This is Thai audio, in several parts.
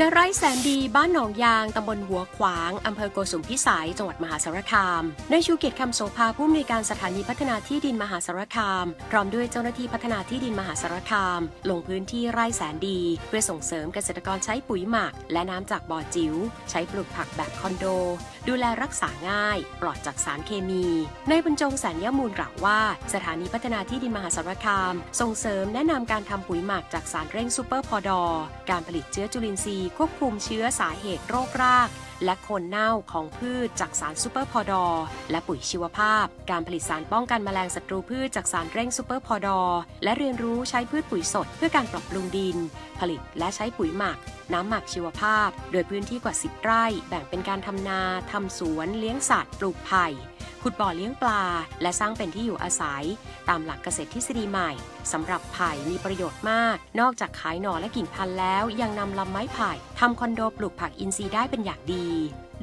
ณไร่แสนดีบ้านหนองยาง ตำบลหัวขวาง อำเภอโกสุมพิสัย จังหวัดมหาสารคามนายชูเกียรติคำโสภาผู้อำนวยการสถานีพัฒนาที่ดินมหาสารคาม พร้อมด้วยเจ้าหน้าที่พัฒนาที่ดินมหาสารคาม ลงพื้นที่ไร่แสนดี เพื่อส่งเสริมเกษตรกรใช้ปุ๋ยหมัก และน้ำจากบ่อจิ๋ว ใช้ปลูกผักแบบคอนโด ดูแลรักษาง่าย ปลอดจากสารเคมีนายบรรจงแสนยมูลกล่าวว่า สถานีพัฒนาที่ดินมหาสารคาม ส่งเสริมแนะนำการทำปุ๋ยหมักจากสารเร่งซูเปอร์พอดอการผลิตเชื้อจุลินทรีย์ควบคุมเชื้อสาเหตุโรคราก และโคนเน่าของพืชจากสารซูเปอร์พอดอและปุ๋ยชีวภาพ การผลิตสารป้องกันแมลงศัตรูพืชจากสารเร่งซูเปอร์พอดอและเรียนรู้ใช้พืชปุ๋ยสดเพื่อการปรับปรุงดิน ผลิตและใช้ปุ๋ยหมัก น้ำหมักชีวภาพ โดยพื้นที่กว่า 10 ไร่ แบ่งเป็นการทำนาทำสวน เลี้ยงสัตว์ ปลูกไผ่ ขุดบ่อเลี้ยงปลา และสร้างเป็นที่อยู่อาศัย ตามหลักเกษตรทฤษฎีใหม่สำหรับไผ่มีประโยชน์มาก นอกจากขายหน่อและกิ่งพันธุ์แล้ว ยังนำลำไม้ไผ่ทำคอนโดปลูกผักอินทรีย์ได้เป็นอย่างดี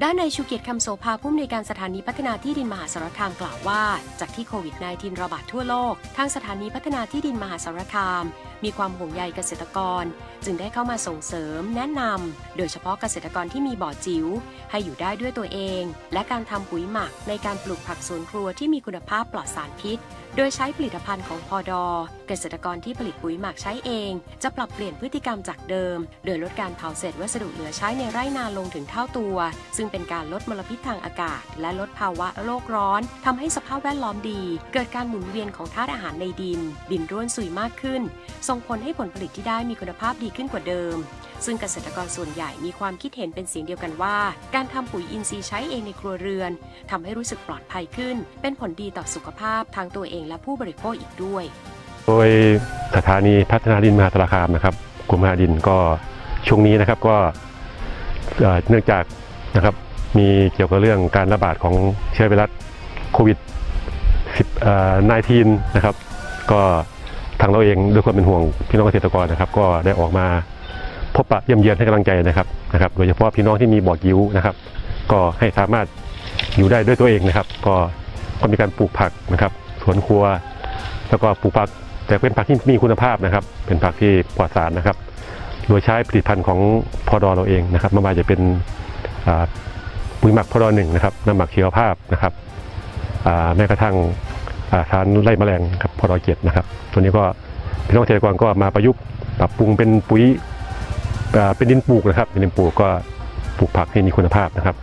ด้านในายชูเกียรติคำโสภาผู้อำนวยการสถานีพัฒนาที่ดินมหาสารคามกล่าวว่า จากที่โควิด -19 ระบาดทั่วโลก ทางสถานีพัฒนาที่ดินมหาสารคาม มีความห่วงใยเกษตรกร จึงได้เข้ามาส่งเสริม แนะนำโดยเฉพาะเกษตรกรที่มีบ่อจิ๋วให้อยู่ได้ด้วยตัวเอง และการทำปุ๋ยหมักในการปลูกผักสวนครัวที่มีคุณภาพปลอดสารพิษ โดยใช้ผลิตภัณฑ์ของพอดอเกษตรกรที่ผลิตปุ๋ยหมักใช้เอง จะปรับเปลี่ยนพฤติกรรมจากเดิม โดยลดการเผาเศษวัสดุเหลือใช้ในไร่นาลงถึงเท่าตัว ซึ่งเป็นการลดมลพิษทางอากาศ และลดภาวะโลกร้อนทำให้สภาพแวดล้อมดี เกิดการหมุนเวียนของธาตุอาหารในดิน ดินร่วนซุยมากขึ้น ส่งผลให้ผลผลิตที่ได้มีคุณภาพดีขึ้นกว่าเดิม ซึ่งเกษตรกรส่วนใหญ่มีความคิดเห็นเป็นเสียงเดียวกันว่า การทำปุ๋ยอินทรีย์ใช้เองในครัวเรือนทำให้รู้สึกปลอดภัยขึ้น เป็นผลดีต่อสุขภาพทางตัวเองและผู้บริโภคอีกด้วย โดยสถานีพัฒนาดินมหาสารคามนะครับกรมมหาดินก็ช่วงนี้นะครับก็เนื่องจาก นะครับ มีเกี่ยวกับเรื่องการระบาดของเชื้อไวรัสโควิด19นะครับ ก็ทางเราเองด้วยความเป็นห่วงพี่น้องเกษตรกรนะครับ ก็ได้ออกมาพบปะเยี่ยมเยียนให้กำลังใจนะครับนะครับ โดยเฉพาะพี่น้องที่มีบ่อกิ้วนะครับ ก็ให้สามารถอยู่ได้ด้วยตัวเองนะครับ ก็ก็มีการปลูกผักนะครับ สวนครัว แล้วก็ปลูกผักแต่เป็นผักที่มีคุณภาพนะครับ เป็นผักที่ปลอดสารนะครับ โดยใช้ผลิตภัณฑ์ของพอดอเราเองนะครับไม่ว่าจะเป็น ปุ๋ยหมักพอดอหนึ่งนะครับน้ำหมักชีวภาพนะครับแม้กระทั่งอ่าสารไล่แมลงครับพอดอเจ็ดนะครับ ตัวนี้ก็พี่น้องเกษตรกรก็มาประยุกต์ปรับปรุงเป็นปุ๋ยเป็นดินปลูกนะครับเป็นดินปลูกก็ปลูกผักให้มีคุณภาพนะครับ